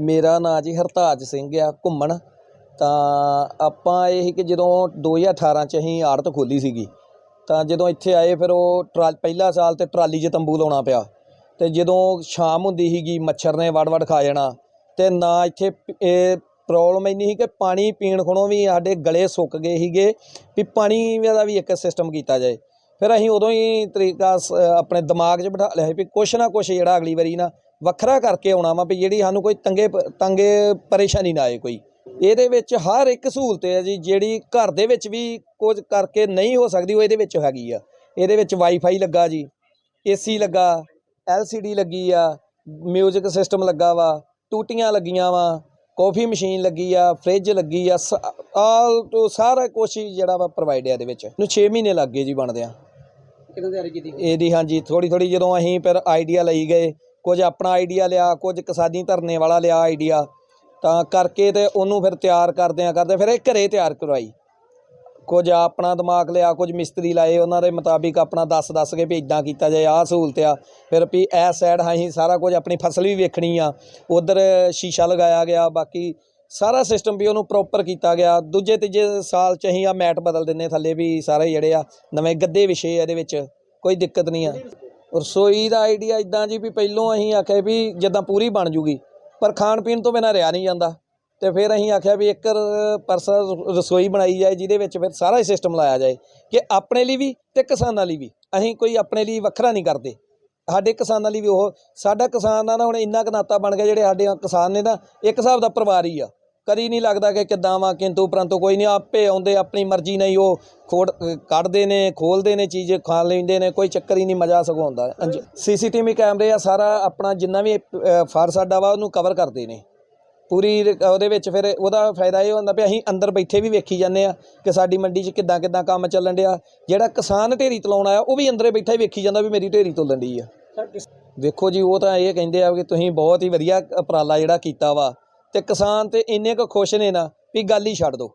ਮੇਰਾ ਨਾਂ ਜੀ ਹਰਤਾਜ ਸਿੰਘ ਆ, ਘੁੰਮਣ। ਤਾਂ ਆਪਾਂ ਇਹ ਸੀ ਕਿ ਜਦੋਂ 2018 ਚ ਅਸੀਂ ਆੜਤ ਖੋਲੀ ਸੀਗੀ, ਤਾਂ ਜਦੋਂ ਇੱਥੇ ਆਏ ਫਿਰ ਉਹ ਟਰਾਲ ਪਹਿਲਾ ਸਾਲ ਤੇ ਟਰਾਲੀ 'ਚ ਤੰਬੂ ਲਾਉਣਾ ਪਿਆ। ਤੇ ਜਦੋਂ ਸ਼ਾਮ ਹੁੰਦੀ ਸੀਗੀ, ਮੱਛਰ ਨੇ ਵੜ ਵੜ ਖਾ ਜਾਣਾ। ਤੇ ਨਾ ਇੱਥੇ ਪ- ਇਹ ਪ੍ਰੋਬਲਮ ਇੰਨੀ ਸੀ ਕਿ ਪਾਣੀ ਪੀਣ ਖਣੋਂ ਵੀ ਸਾਡੇ ਗਲੇ ਸੁੱਕ ਗਏ ਸੀਗੇ ਵੀ ਪਾਣੀ ਦਾ ਵੀ ਇੱਕ ਸਿਸਟਮ ਕੀਤਾ ਜਾਏ। ਫਿਰ ਅਸੀਂ ਉਦੋਂ ਹੀ ਤਰੀਕਾ ਸ- ਆਪਣੇ ਦਿਮਾਗ 'ਚ ਬਿਠਾ ਲਿਆ ਸੀ ਵੀ ਕੁਛ ਨਾ ਕੁਛ ਜਿਹੜਾ ਅਗਲੀ ਵਾਰੀ ਨਾ ਵੱਖਰਾ ਕਰਕੇ ਆਉਣਾ ਵਾ ਵੀ ਜਿਹੜੀ ਸਾਨੂੰ ਕੋਈ ਤੰਗੇ ਤੰਗੇ ਪਰੇਸ਼ਾਨੀ ਨਾ ਆਏ ਕੋਈ। ਇਹਦੇ ਵਿੱਚ ਹਰ ਇੱਕ ਸਹੂਲਤ ਹੈ ਜੀ ਜਿਹੜੀ ਘਰ ਦੇ ਵਿੱਚ ਵੀ ਕੁਝ ਕਰਕੇ ਨਹੀਂ ਹੋ ਸਕਦੀ ਉਹ ਇਹਦੇ ਵਿੱਚ ਹੈਗੀ ਆ। ਇਹਦੇ ਵਿੱਚ ਵਾਈਫਾਈ ਲੱਗਾ ਜੀ ਏਸੀ ਲੱਗਾ ਐਲਸੀਡੀ ਲੱਗੀ ਆ ਮਿਊਜ਼ਿਕ ਸਿਸਟਮ ਲੱਗਾ ਵਾ ਟੂਟੀਆਂ ਲੱਗੀਆਂ ਵਾ ਕਾਫੀ ਮਸ਼ੀਨ ਲੱਗੀ ਆ ਫ੍ਰਿਜ ਲੱਗੀ ਆ ਆਲ ਟੂ ਸਾਰਾ ਹੀ ਜਿਹੜਾ ਵਾ ਪ੍ਰੋਵਾਈਡ ਹੈ ਇਹਦੇ ਵਿੱਚ। ਨੂੰ 6 ਮਹੀਨੇ ਲੱਗ ਗਏ ਜੀ ਬਣਦਿਆਂ। ਕਿਹਨਾਂ ਤਿਆਰੀ ਕੀਤੀ? ਇਹਦੀ ਹਾਂਜੀ ਥੋੜੀ ਥੋੜੀ ਜਦੋਂ ਅਸੀਂ ਫਿਰ ਆਈਡੀਆ ਲਈ ਗਏ ਕੁਝ ਆਪਣਾ ਆਈਡੀਆ ਲਿਆ, ਕੁਝ ਕਿਸਾਨੀ ਧਰਨੇ ਵਾਲਾ ਲਿਆ ਆਈਡੀਆ, ਤਾਂ ਕਰਕੇ ਤੇ ਉਹਨੂੰ ਫਿਰ ਤਿਆਰ ਕਰਦਿਆਂ ਕਰਦੇ ਫਿਰ ਇਹ ਘਰੇ ਤਿਆਰ ਕਰਵਾਈ। ਕੁਝ ਆਪਣਾ ਦਿਮਾਗ ਲਿਆ, ਕੁਝ ਮਿਸਤਰੀ ਲਾਏ, ਉਹਨਾਂ ਦੇ ਮੁਤਾਬਿਕ ਆਪਣਾ ਦੱਸ ਦੱਸ ਕੇ ਵੀ ਇਦਾਂ ਕੀਤਾ ਜਾਏ, ਆਹ ਸਹੂਲਤ ਆ। ਫਿਰ ਵੀ ਇਹ ਸਾਈਡ ਅਸੀਂ ਸਾਰਾ ਕੁਝ ਆਪਣੀ ਫਸਲ ਵੀ ਵੇਖਣੀ ਆ, ਉਧਰ ਸ਼ੀਸ਼ਾ ਲਗਾਇਆ ਗਿਆ, ਬਾਕੀ ਸਾਰਾ ਸਿਸਟਮ ਵੀ ਉਹਨੂੰ ਪ੍ਰੋਪਰ ਕੀਤਾ ਗਿਆ। ਦੂਜੇ ਤੀਜੇ ਸਾਲ ਚ ਅਸੀਂ ਆ ਮੈਟ ਬਦਲ ਦਿੰਨੇ ਥੱਲੇ ਵੀ ਸਾਰੇ ਜਿਹੜੇ ਆ, ਨਵੇਂ ਗੱਦੇ ਵਿਸ਼ੇ ਇਹਦੇ ਵਿੱਚ, ਕੋਈ ਦਿੱਕਤ ਨਹੀਂ ਆ। ਰਸੋਈ ਦਾ ਆਈਡੀਆ ਇਦਾਂ ਜੀ ਵੀ ਪਹਿਲੋਂ ਅਸੀਂ ਆਖਿਆ ਵੀ ਜਿੱਦਾਂ ਪੂਰੀ ਬਣ ਜੂਗੀ, ਪਰ ਖਾਣ ਪੀਣ ਤੋਂ ਬਿਨਾਂ ਰਿਆ ਨਹੀਂ ਜਾਂਦਾ। ਤੇ ਫਿਰ ਅਸੀਂ ਆਖਿਆ ਵੀ ਇੱਕ ਪਰਸਨ ਰਸੋਈ ਬਣਾਈ ਜਾਏ, ਜਿਹਦੇ ਵਿੱਚ ਫਿਰ ਸਾਰਾ ਹੀ ਸਿਸਟਮ ਲਾਇਆ ਜਾਏ, ਕਿ ਆਪਣੇ ਲਈ ਵੀ ਤੇ ਕਿਸਾਨਾਂ ਲਈ ਵੀ। ਅਸੀਂ ਕੋਈ ਆਪਣੇ ਲਈ ਵੱਖਰਾ ਨਹੀਂ ਕਰਦੇ। ਸਾਡੇ ਕਿਸਾਨਾਂ ਲਈ ਵੀ ਉਹ, ਸਾਡਾ ਕਿਸਾਨਾਂ ਨਾਲ ਹੁਣ ਇੰਨਾ ਕੁ ਨਾਤਾ ਬਣ ਗਿਆ ਜਿਹੜੇ ਸਾਡੇ ਕਿਸਾਨ ਨੇ ਨਾ, ਇੱਕ ਹਿਸਾਬ ਦਾ ਪਰਿਵਾਰ ਹੀ ਆ। ਕਦੀ ਨਹੀਂ ਲੱਗਦਾ ਕਿ ਕਿੱਦਾਂ ਵਾ ਕਿੰਤੂ ਪਰੰਤੂ ਕੋਈ ਨਹੀਂ ਆਪੇ ਆਉਂਦੇ ਆਪਣੀ ਮਰਜ਼ੀ ਨਾਲ ਹੀ ਉਹ ਖੋੜ ਕੱਢਦੇ ਨੇ ਖੋਲਦੇ ਨੇ ਚੀਜ਼ ਖਾ ਲੈਂਦੇ ਨੇ ਕੋਈ ਚੱਕਰ ਹੀ ਨਹੀਂ ਮਜ਼ਾ ਸਗੋਂ ਆਉਂਦਾ। ਸੀਸੀਟੀਵੀ ਕੈਮਰੇ ਆ ਸਾਰਾ ਆਪਣਾ ਜਿੰਨਾ ਵੀ ਫਰ ਸਾਡਾ ਵਾ ਉਹਨੂੰ ਕਵਰ ਕਰਦੇ ਨੇ। ਪੂਰੀ ਉਹਦੇ ਵਿੱਚ ਫਿਰ ਉਹਦਾ ਫਾਇਦਾ ਇਹ ਹੁੰਦਾ ਵੀ ਅਸੀਂ ਅੰਦਰ ਬੈਠੇ ਵੀ ਵੇਖੀ ਜਾਂਦੇ ਆ ਕਿ ਸਾਡੀ ਮੰਡੀ 'ਚ ਕਿੱਦਾਂ ਕਿੱਦਾਂ ਕੰਮ ਚੱਲਣ ਡਿਆ। ਜਿਹੜਾ ਕਿਸਾਨ ਢੇਰੀ ਤਲਾਉਣ ਆਇਆ ਉਹ ਵੀ ਅੰਦਰੇ ਬੈਠਾ ਹੀ ਵੇਖੀ ਜਾਂਦਾ ਵੀ ਮੇਰੀ ਢੇਰੀ ਤੁਲਣ ਡਈ ਆ। ਵੇਖੋ ਜੀ ਉਹ ਤਾਂ ਇਹ ਕਹਿੰਦੇ ਆ ਕਿ ਤੁਸੀਂ ਬਹੁਤ ਹੀ ਵਧੀਆ ਉਪਰਾਲਾ ਜਿਹੜਾ ਕੀਤਾ ਵਾ। ਤੇ ਕਿਸਾਨ ਤੇ ਇੰਨੇ ਕੁ ਖੁਸ਼ ਨੇ ਨਾ ਵੀ ਗੱਲ ਹੀ ਛੱਡ ਦੋ।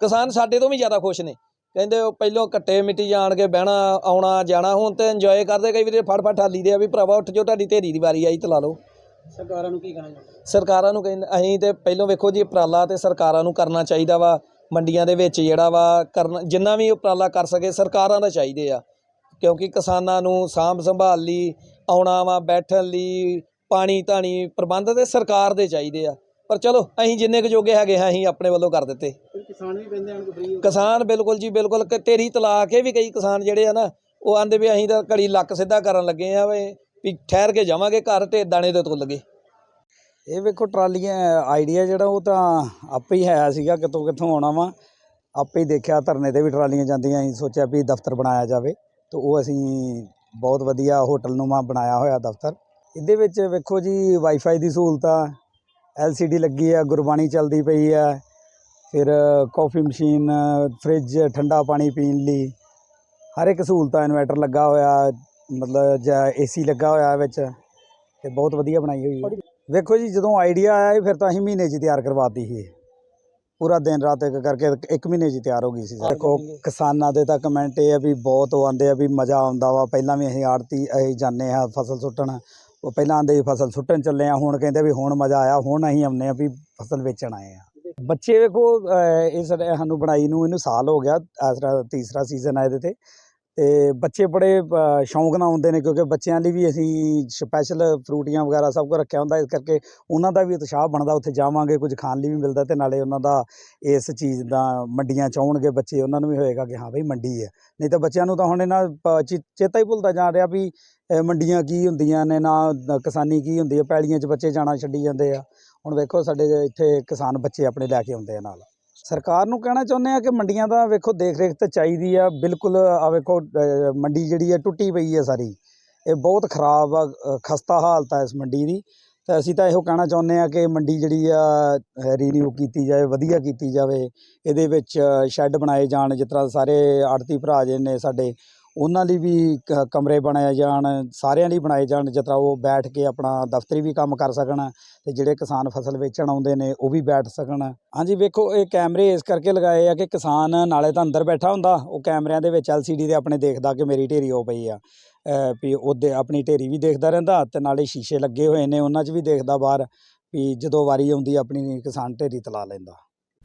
ਕਿਸਾਨ ਸਾਡੇ ਤੋਂ ਵੀ ਜ਼ਿਆਦਾ ਖੁਸ਼ ਨੇ। ਕਹਿੰਦੇ ਉਹ ਪਹਿਲੋਂ ਕੱਟੇ ਮਿੱਟੀ ਜਾਣ ਕੇ ਬਹਿਣਾ ਆਉਣਾ ਜਾਣਾ ਹੁਣ ਤੇ ਇੰਜੋਏ ਕਰਦੇ ਕਈ ਵਾਰੀ ਫੜ ਫੜ ਠਾਲੀ ਦੇ ਆ ਵੀ ਭਰਾਵਾ ਉੱਠ ਜਾਓ ਤੁਹਾਡੀ ਢੇਰੀ ਦੀ ਵਾਰੀ ਆਈ ਤਲਾ ਲਓ। ਸਰਕਾਰਾਂ ਨੂੰ ਕੀ ਕਹਿਣਾ ਚਾਹੁੰਦੇ? ਸਰਕਾਰਾਂ ਨੂੰ ਕਹਿੰਦੇ ਅਸੀਂ ਤੇ ਪਹਿਲੋਂ ਵੇਖੋ ਜੀ ਉਪਰਾਲਾ ਤੇ ਸਰਕਾਰਾਂ ਨੂੰ ਕਰਨਾ ਚਾਹੀਦਾ ਵਾ ਮੰਡੀਆਂ ਦੇ ਵਿੱਚ ਜਿਹੜਾ ਵਾ ਕਰਨਾ ਜਿੰਨਾ ਵੀ ਉਪਰਾਲਾ ਕਰ ਸਕੇ ਸਰਕਾਰਾਂ ਦਾ ਚਾਹੀਦੇ ਆ। ਕਿਉਂਕਿ ਕਿਸਾਨਾਂ ਨੂੰ ਸਾਂਭ ਸੰਭਾਲ ਲਈ ਆਉਣਾ ਵਾ ਬੈਠਣ ਲਈ ਪਾਣੀ ਧਾਣੀ ਪ੍ਰਬੰਧ ਤੇ ਸਰਕਾਰ ਦੇ ਚਾਹੀਦੇ ਆ। ਪਰ ਚਲੋ ਅਸੀਂ ਜਿੰਨੇ ਕੁ ਜੋਗੇ ਹੈਗੇ ਹਾਂ ਅਸੀਂ ਆਪਣੇ ਵੱਲੋਂ ਕਰ ਦਿੱਤੇ। ਕਿਸਾਨ ਵੀ ਕਹਿੰਦੇ ਹਨ ਫ੍ਰੀ ਕਿਸਾਨ ਬਿਲਕੁਲ ਜੀ ਬਿਲਕੁਲ। ਕ- ਢੇਰੀ ਤਲਾ ਕੇ ਵੀ ਕਈ ਕਿਸਾਨ ਜਿਹੜੇ ਆ ਨਾ ਉਹ ਆਂਦੇ ਵੀ ਅਸੀਂ ਤਾਂ ਘੜੀ ਲੱਕ ਸਿੱਧਾ ਕਰਨ ਲੱਗੇ ਆ ਵੀ ਵੀ ਠਹਿਰ ਕੇ ਜਾਵਾਂਗੇ ਘਰ ਤੇ ਦਾਣੇ ਦੇ ਤੁੱਲ ਗਏ ਇਹ ਵੇਖੋ ਟਰਾਲੀਆਂ ਆਈਡੀਆ ਜਿਹੜਾ ਉਹ ਤਾਂ ਆਪੇ ਹੀ ਹੈ ਸੀਗਾ ਕਿਤੋਂ ਕਿੱਥੋਂ ਆਉਣਾ ਵਾ। ਆਪੇ ਹੀ ਦੇਖਿਆ ਧਰਨੇ ਤੇ ਵੀ ਟਰਾਲੀਆਂ ਜਾਂਦੀਆਂ ਅਸੀਂ ਸੋਚਿਆ ਵੀ ਦਫ਼ਤਰ ਬਣਾਇਆ ਜਾਵੇ। ਤੇ ਉਹ ਅਸੀਂ ਬਹੁਤ ਵਧੀਆ ਹੋਟਲ ਨੂੰਮਾ ਬਣਾਇਆ ਹੋਇਆ ਦਫ਼ਤਰ। ਇਹਦੇ ਵਿੱਚ ਵੇਖੋ ਜੀ ਵਾਈਫਾਈ ਦੀ ਸਹੂਲਤ ਆ ਐਲਸੀਡੀ ਲੱਗੀ ਆ, ਗੁਰਬਾਣੀ ਚੱਲਦੀ ਪਈ ਆ, ਫਿਰ ਕਾਫੀ ਮਸ਼ੀਨ ਫ੍ਰਿਜ ਠੰਡਾ ਪਾਣੀ ਪੀਣ ਲਈ। ਹਰ ਇੱਕ ਸਹੂਲਤਾਂ ਇਨਵਰਟਰ ਲੱਗਾ ਹੋਇਆ, ਮਤਲਬ ਜਾਂ ਏਸੀ ਲੱਗਾ ਹੋਇਆ ਵਿੱਚ, ਤੇ ਬਹੁਤ ਵਧੀਆ ਬਣਾਈ ਹੋਈ ਹੈ ਵੇਖੋ ਜੀ, ਜਦੋਂ ਆਈਡੀਆ ਆਇਆ ਫਿਰ ਤਾਂ ਅਸੀਂ ਮਹੀਨੇ 'ਚ ਹੀ ਤਿਆਰ ਕਰਵਾਤੀ ਸੀ। ਪੂਰਾ ਦਿਨ ਰਾਤ ਇੱਕ ਕਰਕੇ ਇੱਕ ਮਹੀਨੇ 'ਚ ਤਿਆਰ ਹੋ ਗਈ ਸੀ। ਦੇਖੋ, ਕਿਸਾਨਾਂ ਦੇ ਤਾਂ ਕਮੈਂਟ ਇਹ ਆ ਵੀ ਬਹੁਤ ਉਹ ਆਉਂਦੇ ਆ ਵੀ ਮਜ਼ਾ ਆਉਂਦਾ ਵਾ। ਪਹਿਲਾਂ ਵੀ ਅਸੀਂ ਆੜਤੀ, ਅਸੀਂ ਜਾਂਦੇ ਆ ਫਸਲ ਸੁੱਟਣ। ਉਹ ਪਹਿਲਾਂ ਆਂਦੇ ਫਸਲ ਸੁੱਟਣ ਚੱਲੇ ਆ ਹੁਣ ਕਹਿੰਦੇ ਵੀ ਹੁਣ ਮਜ਼ਾ ਆਇਆ ਹੁਣ ਅਸੀਂ ਆਉਂਦੇ ਆ ਵੀ ਫਸਲ ਵੇਚਣ ਆਏ ਆ। ਬੱਚੇ ਵੇਖੋ ਅਹ, ਇਸ ਸਾਨੂੰ ਬਣਾਈ ਨੂੰ ਇਹਨੂੰ ਸਾਲ ਹੋ ਗਿਆ ਆਸਰਾ ਤੀਸਰਾ ਸੀਜ਼ਨ ਆ ਇਹਦੇ ਤੇ। ਤੇ ਬੱਚੇ ਬੜੇ ਸ਼ੌਂਕ ਨਾਲ ਆਉਂਦੇ ਨੇ ਕਿਉਂਕਿ ਬੱਚਿਆਂ ਲਈ ਵੀ ਅਸੀਂ ਸਪੈਸ਼ਲ ਫਰੂਟੀਆਂ ਵਗੈਰਾ ਸਭ ਕੁਝ ਰੱਖਿਆ ਹੁੰਦਾ, ਇਸ ਕਰਕੇ ਉਹਨਾਂ ਦਾ ਵੀ ਉਤਸ਼ਾਹ ਬਣਦਾ, ਉੱਥੇ ਜਾਵਾਂਗੇ, ਕੁਝ ਖਾਣ ਲਈ ਵੀ ਮਿਲਦਾ ਤੇ ਨਾਲੇ ਉਹਨਾਂ ਦਾ ਇਸ ਚੀਜ਼ ਦਾ ਮੰਡੀਆਂ ਚ ਆਉਣਗੇ ਬੱਚੇ, ਉਹਨਾਂ ਨੂੰ ਵੀ ਹੋਏਗਾ ਕਿ ਹਾਂ ਬਈ ਮੰਡੀ ਹੈ। ਨਹੀਂ ਤਾਂ ਬੱਚਿਆਂ ਨੂੰ ਤਾਂ ਹੁਣ ਇਹਨਾਂ ਪ- ਚੇ- ਚੇਤਾ ਹੀ ਭੁੱਲਦਾ ਜਾ ਰਿਹਾ ਵੀ ਮੰਡੀਆਂ ਕੀ ਹੁੰਦੀਆਂ ਨੇ ਨਾ ਨਾ ਕਿਸਾਨੀ ਕੀ ਹੁੰਦੀ ਹੈ, ਪੈਲੀਆਂ 'ਚ ਬੱਚੇ ਜਾਣਾ ਛੱਡੀ ਜਾਂਦੇ ਆ। ਹੁਣ ਵੇਖੋ ਸਾਡੇ ਇੱਥੇ ਕਿਸਾਨ ਬੱਚੇ ਆਪਣੇ ਲੈ ਕੇ ਆਉਂਦੇ ਆ ਨਾਲ। ਸਰਕਾਰ ਨੂੰ ਕਹਿਣਾ ਚਾਹੁੰਦੇ ਆ ਕਿ ਮੰਡੀਆਂ ਦਾ ਵੇਖੋ ਦੇਖ ਰੇਖ ਤਾਂ ਚਾਹੀਦੀ ਆ। ਬਿਲਕੁਲ ਆ ਵੇਖੋ ਮੰਡੀ ਜਿਹੜੀ ਆ ਟੁੱਟੀ ਪਈ ਹੈ ਸਾਰੀ। ਇਹ ਬਹੁਤ ਖਰਾਬ ਆ ਖਸਤਾ ਹਾਲਤ ਆ ਇਸ ਮੰਡੀ ਦੀ। ਤੇ ਅਸੀਂ ਤਾਂ ਇਹੋ ਕਹਿਣਾ ਚਾਹੁੰਦੇ ਆ ਕਿ ਮੰਡੀ ਜਿਹੜੀ ਆ ਰੀਨਿਊ ਕੀਤੀ ਜਾਵੇ, ਵਧੀਆ ਕੀਤੀ ਜਾਵੇ। ਇਹਦੇ ਵਿੱਚ ਸ਼ੈੱਡ ਬਣਾਏ ਜਾਣ, ਜਿਸ ਤਰ੍ਹਾਂ ਸਾਰੇ ਆੜਤੀ ਭਰਾ ਜੇ ਨੇ ਸਾਡੇ ਉਹਨਾਂ ਲਈ ਵੀ ਕ- ਕਮਰੇ ਬਣਾਏ ਜਾਣ, ਸਾਰਿਆਂ ਲਈ ਬਣਾਏ ਜਾਣ, ਜਿਸ ਤਰ੍ਹਾਂ ਉਹ ਬੈਠ ਕੇ ਆਪਣਾ ਦਫ਼ਤਰੀ ਵੀ ਕੰਮ ਕਰ ਸਕਣ ਅਤੇ ਜਿਹੜੇ ਕਿਸਾਨ ਫਸਲ ਵੇਚਣ ਆਉਂਦੇ ਨੇ ਉਹ ਵੀ ਬੈਠ ਸਕਣ। ਹਾਂਜੀ, ਵੇਖੋ ਇਹ ਕੈਮਰੇ ਇਸ ਕਰਕੇ ਲਗਾਏ ਆ ਕਿ ਕਿਸਾਨ ਨਾਲੇ ਤਾਂ ਅੰਦਰ ਬੈਠਾ ਹੁੰਦਾ, ਉਹ ਕੈਮਰਿਆਂ ਦੇ ਵਿੱਚ ਐਲਸੀਡੀ ਦੇ ਆਪਣੇ ਦੇਖਦਾ ਕਿ ਮੇਰੀ ਢੇਰੀ ਹੋ ਪਈ ਆ। ਵੀ ਉਹਦੇ ਆਪਣੀ ਢੇਰੀ ਵੀ ਦੇਖਦਾ ਰਹਿੰਦਾ ਤੇ ਨਾਲੇ ਸ਼ੀਸ਼ੇ ਲੱਗੇ ਹੋਏ ਨੇ, ਉਹਨਾਂ 'ਚ ਵੀ ਦੇਖਦਾ ਬਾਹਰ ਵੀ ਜਦੋਂ ਵਾਰੀ ਆਉਂਦੀ ਆਪਣੀ ਕਿਸਾਨ ਢੇਰੀ ਤਲਾ ਲੈਂਦਾ।